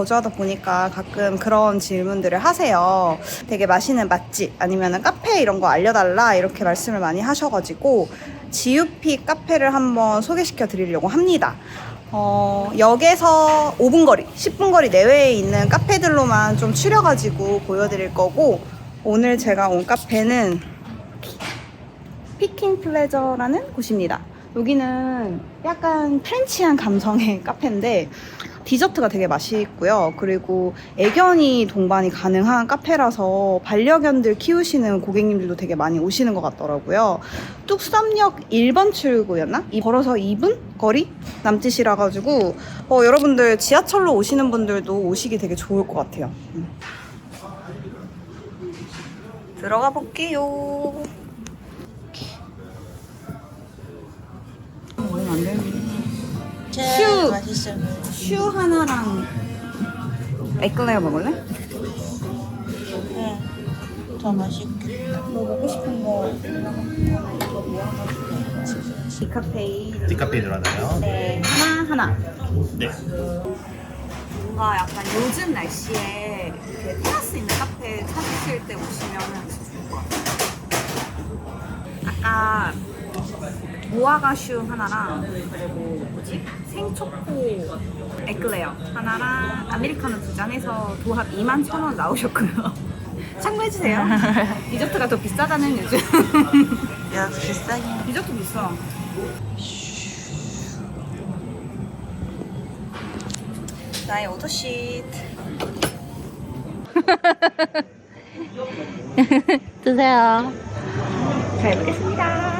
거주하다 보니까 가끔 그런 질문들을 하세요. 되게 맛있는 맛집 아니면 카페 이런 거 알려달라 이렇게 말씀을 많이 하셔가지고 지유피 카페를 한번 소개시켜 드리려고 합니다. 어, 역에서 5분 거리, 10분 거리 내외에 있는 카페들로만 좀 추려가지고 보여드릴 거고 오늘 제가 온 카페는 피킹 플레저라는 곳입니다. 여기는 약간 프렌치한 감성의 카페인데 디저트가 되게 맛있고요. 그리고 애견이 동반이 가능한 카페라서 반려견들 키우시는 고객님들도 되게 많이 오시는 것 같더라고요. 뚝섬역 1번 출구였나? 이 걸어서 2분 거리 남짓이라 가지고 어, 여러분들 지하철로 오시는 분들도 오시기 되게 좋을 것 같아요. 음. 들어가 볼게요. 안 되는데. 슈! 맛있어. 슈 하나랑 에클레어 먹을래? 응. 더 맛있겠다. 너 먹고 싶은 거. 디카페인. 디카페인 들어가나요? 네, 하나 하나. 네. 뭔가 약간 요즘 날씨에 이렇게 테라스 있는 카페 찾으실 때 오시면 진짜 좋을 것 같아요. 아까 무화과슈 하나랑 그리고 뭐지? 생초코 에클레어 하나랑 아메리카노 두 잔 해서 도합 2만 천 원 나오셨고요. 참고해주세요. 디저트가 더 비싸다는 요즘. 야, 비싸긴. 디저트 비싸. 나의 오더시트. 드세요. 잘 먹겠습니다.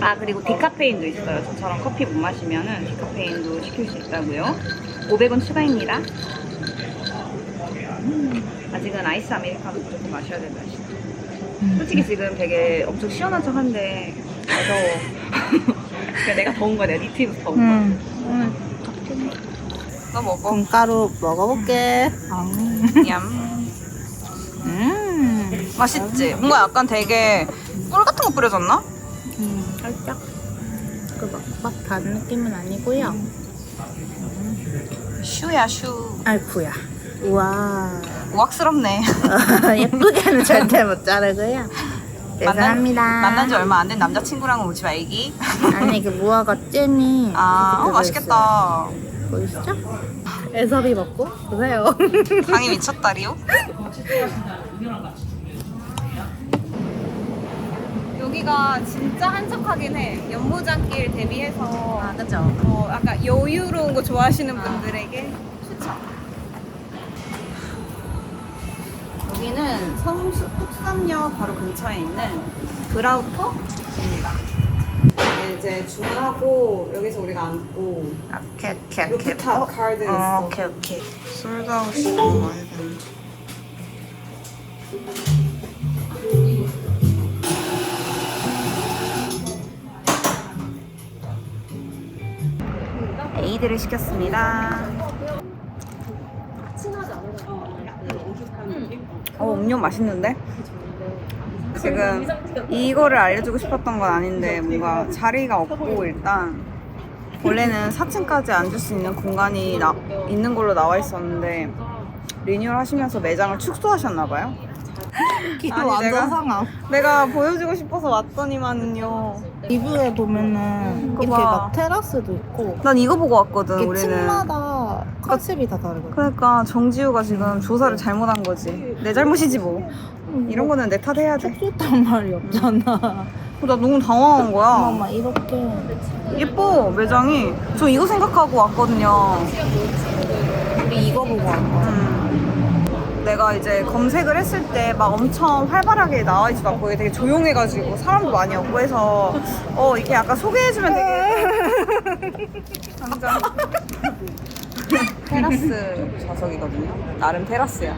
아 그리고 디카페인도 있어요. 저처럼 커피 못 마시면은 디카페인도 시킬 수 있다고요. 500원 추가입니다. 음, 아직은 아이스 아메리카노 무조건 마셔야 된다. 진짜. 솔직히 지금 되게 엄청 시원한 척 한데 더워. 그러니까 내가 더운 거야. 내가 니트 입어서 더운 거야. 응. 너 먹어. 금가루 먹어볼게. 얌. 음, 맛있지? 뭔가 약간 되게 꿀 같은 거 뿌려졌나? 음, 살짝. 그막막단 느낌은 아니고요. 슈야 슈. 아이쿠야. 우와. 우악스럽네. 예쁘게는 절대 못 자르고요. 죄송합니다. 만난 지 얼마 안 된 남자친구랑은 오지 말기. 아니 그 무화과 잼이 아, 이렇게 어, 맛있겠다. 보이시죠? 애섭이 먹고 드세요. 강이 미쳤다리요? 여기가 진짜 한적하긴 해. 연무장길 대비해서 아 그죠. 어, 약간 여유로운 거 좋아하시는 분들에게 추천. 여기는 성수 뚝섬역 바로 근처에 있는 브라우터입니다. 네, 이제 주문하고 여기서 우리가 앉고 오케이 오케이 루프탑 카드 어, 있어. 오케이 오케이. 솔드아웃이 먹어야 되는 데. 에이드를 시켰습니다. 어, 음료 맛있는데? 지금 이거를 알려주고 싶었던 건 아닌데 뭔가 자리가 없고 일단 원래는 4층까지 앉을 수 있는 공간이 나- 있는 걸로 나와 있었는데 리뉴얼 하시면서 매장을 축소하셨나 봐요. 기도 아니, 내가-. 내가 보여주고 싶어서 왔더니만은요. 리뷰에 보면은 그거 이렇게 봐. 막 테라스도 있고 난 이거 보고 왔거든, 이게 우리는. 층마다 컨셉이 다 다르거든. 그러니까 정지우가 지금 조사를 잘못한 거지. 내 잘못이지 뭐. 이런 거는 내 탓 해야 돼. 축소단 말이 없잖아. 나 너무 당황한 거야. 엄마 이렇게 예뻐, 매장이. 저 이거 생각하고 왔거든요. 우리 이거 보고 한 거야. 음. 내가 이제 검색을 했을 때 막 엄청 활발하게 나와 있지도 않고 되게 조용해가지고 사람도 많이 없고 해서 어 이렇게 약간 소개해주면 되게 당장 테라스. 좌석이거든요 나름 테라스야.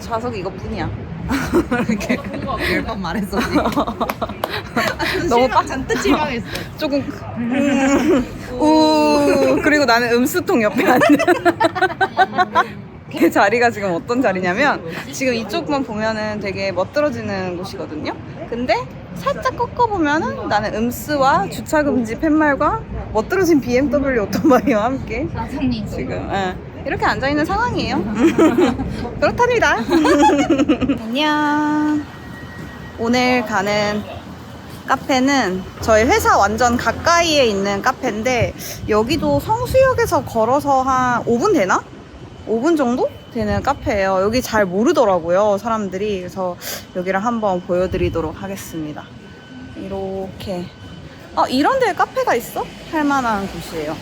좌석이 이것뿐이야. 이렇게 열번 말했어. 너무 빡. 잔뜩 실망했어. 조금 음, 우. 그리고 나는 음수통 옆에 앉는 그 자리가 지금 어떤 자리냐면 지금 이쪽만 보면은 되게 멋들어지는 곳이거든요 근데 살짝 꺾어보면은 나는 음스와 주차금지 팻말과 멋들어진 BMW 오토바이와 함께 지금 예, 이렇게 앉아있는 상황이에요. 그렇답니다. 안녕. 오늘 가는 카페는 저희 회사 완전 가까이에 있는 카페인데 여기도 성수역에서 걸어서 한 5분 되나? 5분 정도 되는 카페예요. 여기 잘 모르더라고요, 사람들이. 그래서 여기를 한번 보여드리도록 하겠습니다. 이렇게. 아, 이런 데 카페가 있어? 할 만한 곳이에요.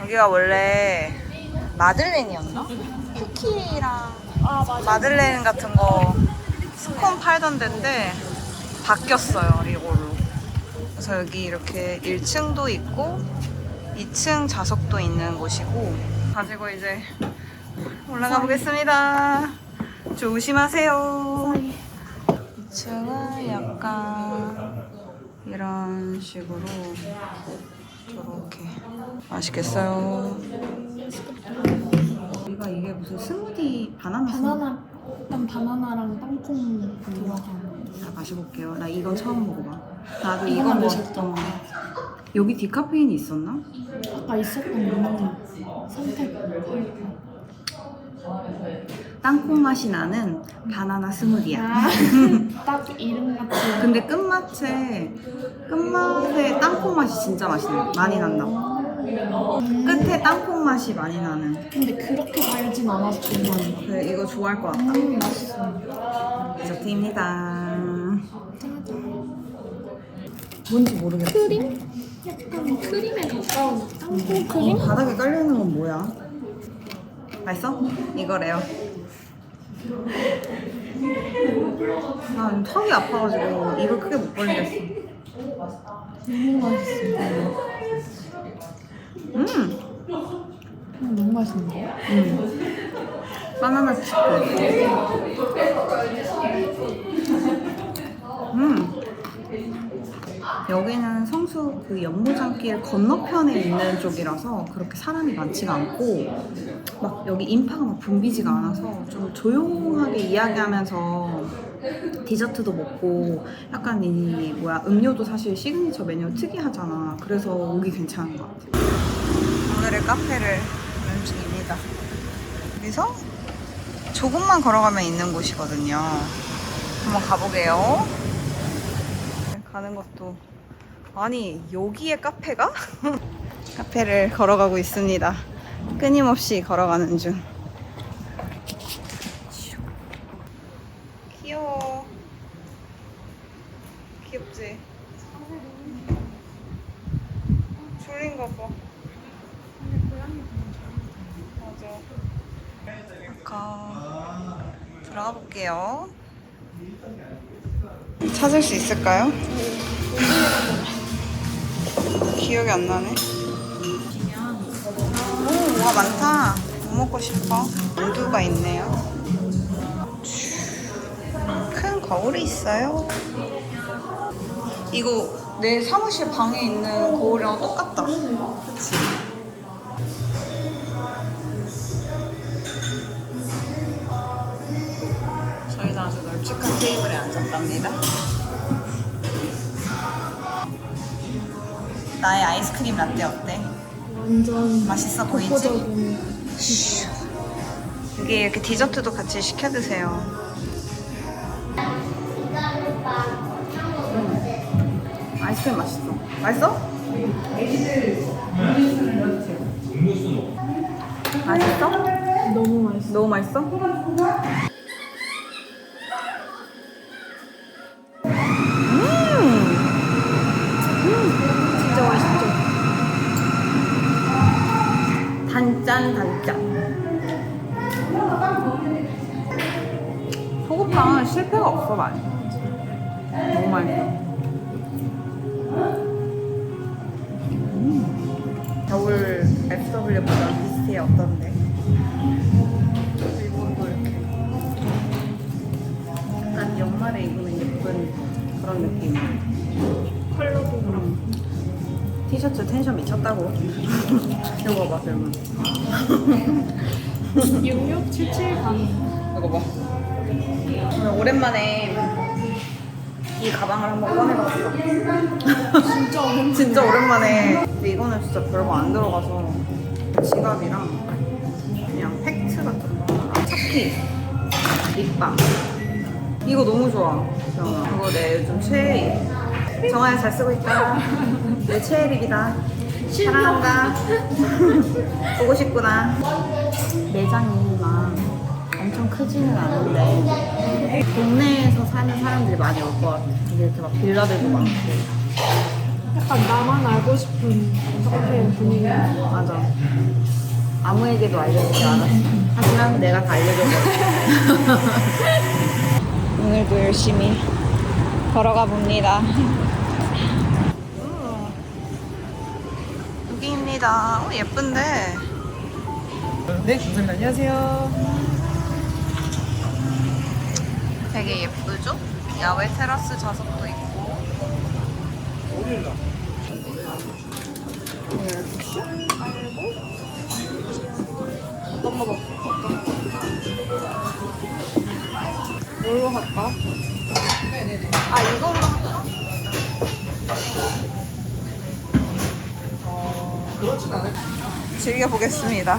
여기가 원래 마들렌이었나? 쿠키랑 마들렌 같은 거 스콘 팔던 데인데 바뀌었어요 이걸로 그래서 여기 이렇게 1층도 있고 2층 좌석도 있는 곳이고. 가지고 이제 올라가 보겠습니다. 조심하세요. 2층은 약간 이런 식으로 저렇게. 맛있겠어요. 우리가 이게 무슨 스무디 바나나 바나나. 일단 바나나랑 땅콩 들어간 자 마셔볼게요. 나 이건 처음 먹어봐. 나도 이거 이건. 먹었던. 여기 디카페인이 있었나? 아까 있었던 메뉴 선택할 땅콩 맛이 나는 바나나 스무디야. 아 딱 이름 같이 근데 끝맛에 끝맛에 땅콩 맛이 진짜 맛있네. 많이 난다. 끝에 땅콩 맛이 많이 나는. 근데 그렇게 달진 않아서 정말 그래 이거 좋아할 것 같다. 음 맛있어 디저트입니다. 뭔지 모르겠어 크림? 약간 크림에 가까운 땅콩 크림? 바닥에 깔려 있는 건 뭐야? 맛있어? 이거래요. 나 턱이 아파가지고 입을 크게 못 벌리겠어. 너무 맛있어 음, 음, 너무 맛있는데? 음. 바나나 치킨. 음. 여기는 성수 그 연무장길 건너편에 있는 쪽이라서 그렇게 사람이 많지가 않고 막 여기 인파가 막 붐비지가 않아서 좀 조용하게 이야기하면서 디저트도 먹고 약간 이 뭐야 음료도 사실 시그니처 메뉴 특이하잖아. 그래서 오기 괜찮은 것 같아. 오늘의 카페를 가는 중입니다. 여기서 조금만 걸어가면 있는 곳이거든요. 한번 가보게요. 가는 것도 아니 여기에 카페가? 카페를 걸어가고 있습니다. 끊임없이 걸어가는 중. 귀여워. 귀엽지? 졸린 거 봐. 맞아. 아까 들어가 볼게요. 찾을 수 있을까요? 기억이 안 나네. 오, 뭐가 많다. 뭐 먹고 싶어? 만두가 있네요. 큰 거울이 있어요. 이거 내 사무실 방에 있는 거울이랑 똑같다. 그치? 저희는 아주 널찍한 테이블에 앉았답니다. 나의 아이스크림 라떼 어때? 완전 맛있어 보이지? 독보적인 여기 이렇게 디저트도 같이 시켜 드세요. 음. 아이스크림 맛있어. 맛있어? 맛있어? 너무 맛있어 너무 맛있어? 짠 단짠. 소금빵은 실패가 없어 많이. 너무 맛있어. 음. 겨울 FW보다 비슷해 어떤데? 일본도 이렇게 약간 연말에 입으면 예쁜 그런 느낌. 컬러도 음. 티셔츠 텐션 미쳤다고. 이거 봐, 그러면. 6677방 이거 봐. 오늘 오랜만에 이 가방을 한번 꺼내봤어. 진짜 오랜만에. 진짜 오랜만에. 근데 이거는 진짜 별거 안 들어가서 지갑이랑 그냥 팩트 같은 거. 아, 차키, 립밤. 이거 너무 좋아. 정아. 이거 내 요즘 최애. 정아야 잘 쓰고 있다. 내 최애 립이다. 사랑한다. 보고 싶구나. 매장이 막 엄청 크지는 않은데 동네에서 사는 사람들이 많이 올 것 같아. 이렇게 막 빌라들도 많고. 약간 나만 알고 싶은 카페 분위기. 맞아. 아무에게도 알려주지 않았어. 하지만 내가 다 알려줘버렸어. 오늘도 열심히 걸어가 봅니다. 여기입니다. 어, 예쁜데. 네, 감사합니다. 안녕하세요. 되게 예쁘죠? 야외 테라스 좌석도 있고. 뭘로 할까? 아 이걸로 할까? 즐겨보겠습니다.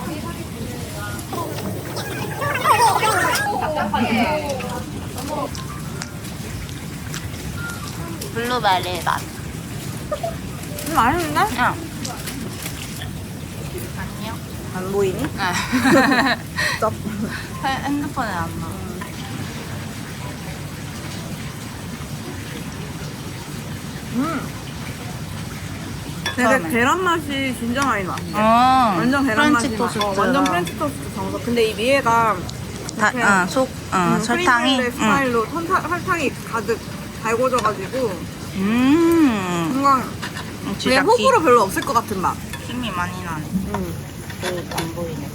블루베리 맛. 음, 맛있는데? 응. 안녕. 안 보이니? 쩝. 핸드폰에 안 나와. 되게 처음에. 계란 맛이 진짜 많이 나. 어, 완전 계란 맛이 프렌치 나. 어, 토스트. 완전 프렌치 토스트 정석. 근데 이 위에가 다, 이렇게 어, 속, 어, 음, 설탕이. 스타일로 설탕, 설탕이 가득 달궈져가지고 음. 뭔가 음. 그냥 호불호 별로 없을 것 같은 맛. 힘이 많이 나네. 음. 안 보이네.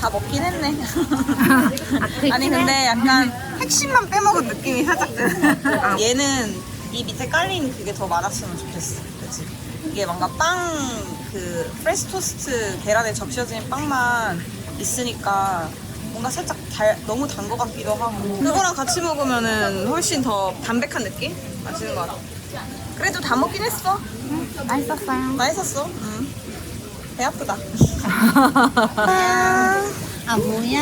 다 먹긴 했네. 그 아니 근데 약간 핵심만 빼먹은 느낌이 살짝 드네. 얘는 이 밑에 깔린 그게 더 많았으면 좋겠어. 이게 뭔가 빵, 그, 프레시 토스트 계란에 적셔진 빵만 있으니까 뭔가 살짝 달, 너무 단 것 같기도 하고. 그거랑 같이 먹으면은 훨씬 더 담백한 느낌? 맛있는 것 같아. 그래도 다 먹긴 했어. 맛있었어요. 맛있었어. 응. 배 아프다. 아 뭐야?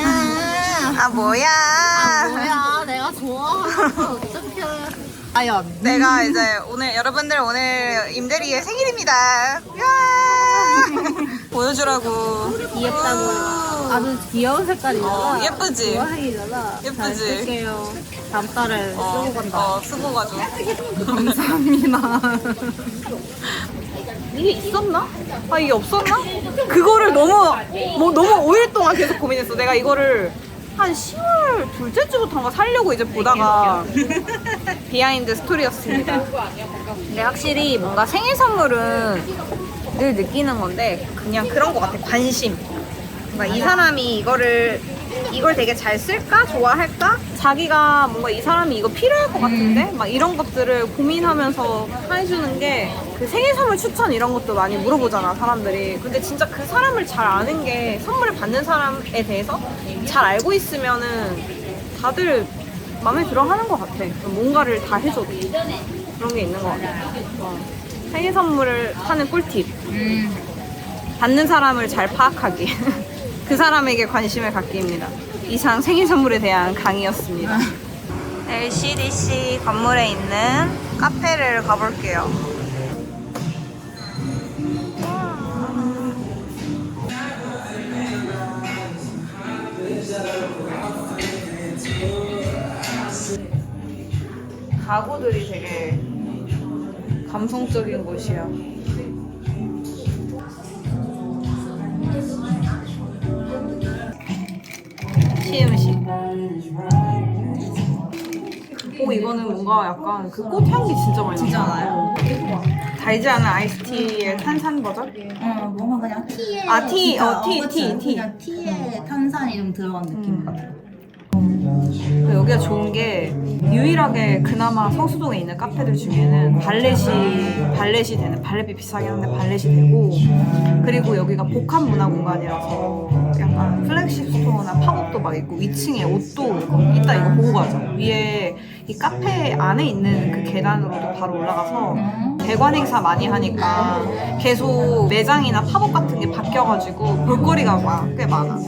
아 뭐야? 뭐야? 내가 어떻게? 아연. 내가 이제 오늘 여러분들 오늘 임대리의 생일입니다. 야! 보여주라고. 귀엽다고. 아주 귀여운 색깔이잖아. 어, 예쁘지? 좋아하기잖아. 예쁘지? 잘 쓸게요. 다음 달에 어, 쓰고 간다. 어, 쓰고 가죠. 감사합니다. 이게 있었나? 아 이게 없었나? 그거를 너무 뭐 너무 5일 동안 계속 고민했어. 내가 이거를 한 10월 둘째 주부터인가 살려고 이제 보다가 비하인드 스토리였습니다. 근데 확실히 뭔가 생일 선물은 늘 느끼는 건데 그냥 그런 것 같아. 관심. 뭔가 이 사람이 이거를 이걸 되게 잘 쓸까? 좋아할까? 자기가 뭔가 이 사람이 이거 필요할 것 같은데? 막 이런 것들을 고민하면서 해주는 게 그 생일 선물 추천 이런 것도 많이 물어보잖아, 사람들이. 근데 진짜 그 사람을 잘 아는 게 선물을 받는 사람에 대해서 잘 알고 있으면은 다들 마음에 들어 하는 것 같아. 뭔가를 다 해줘도. 그런 게 있는 것 같아. 어. 생일 선물을 하는 꿀팁. 받는 사람을 잘 파악하기. 그 사람에게 관심을 갖기입니다. 이상 생일 선물에 대한 강의였습니다. LCDC 건물에 있는 카페를 가볼게요. 가구들이 되게 감성적인 곳이야. 시음식. 오 이거는 뭔가 약간 그 꽃향기 진짜 많이 진짜 나요. 달지 않은 아이스티의 탄산 버전? 어, 뭔가 그냥 티에 아, 티, 진짜, 어, 티, 그치? 티, 티. 그냥 티에 탄산이 좀 들어간 느낌 음. 같아. 그 여기가 좋은 게 유일하게 그나마 성수동에 있는 카페들 중에는 발렛이 발렛이 되는 발렛비 비싸긴 한데 발렛이 되고 그리고 여기가 복합 문화 공간이라서 약간 플래그십 스토어나 팝업도 막 있고 위층에 옷도 있고 이따 이거 보고 가자 위에 이 카페 안에 있는 그 계단으로도 바로 올라가서 대관 행사 많이 하니까 계속 매장이나 팝업 같은 게 바뀌어가지고 볼거리가 막 꽤 많아.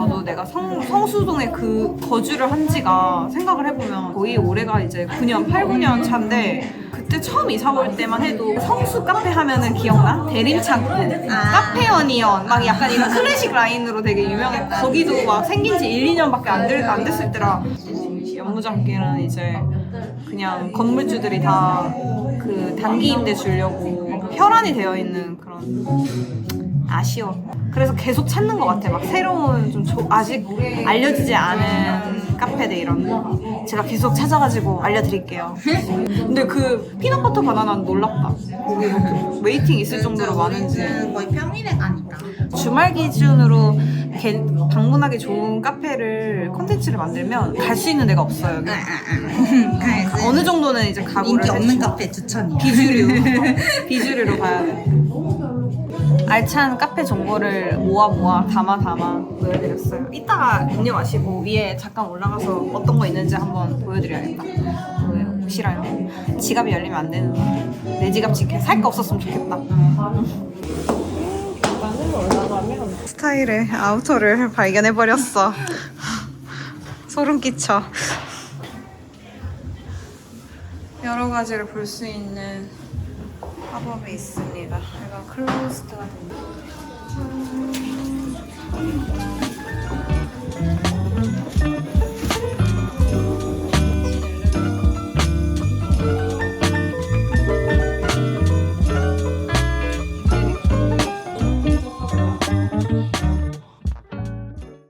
나도 내가 성, 성수동에 그 거주를 한 지가 생각을 해보면 거의 올해가 이제 9년, 8, 9년 차인데 그때 처음 이사 올 때만 해도 성수 카페 하면은 기억나? 대림창고, 카페 어니언 막 약간 이런 클래식 라인으로 되게 유명했고 거기도 막 생긴 지 1, 2년밖에 안, 될, 안 됐을 때라 연무장길은 이제 그냥 건물주들이 다 그 단기 임대 주려고 혈안이 되어 있는 그런 아쉬워. 그래서 계속 찾는 것 같아. 막 새로운 좀 조- 아직 알려지지 않은 카페들 이런 거. 제가 계속 찾아가지고 알려드릴게요. 근데 그 피넛버터 바나나는 놀랍다. 거기 뭐 웨이팅 있을 정도로 많은지. 거의 평일에 가니까. 주말 기준으로 개- 방문하기 좋은 카페를 컨텐츠를 만들면 갈 수 있는 데가 없어요. 여기. 어느 정도는 이제 각오를 인기 없는. 카페 추천이야. 비주류 비주류로 가야 돼. 알찬 카페 정보를 모아 모아 담아 담아 보여드렸어요. 이따가 음료 마시고 위에 잠깐 올라가서 어떤 거 있는지 한번 보여드려야겠다. 뭐예요? 싫어요. 지갑이 열리면 안 되는 거. 내 지갑 지켜 살거 없었으면 좋겠다. 스타일의 아우터를 발견해 버렸어. 소름 끼쳐. 여러 가지를 볼 수 있는 팝업이 있습니다. 얘가 클로스드가 됩니다.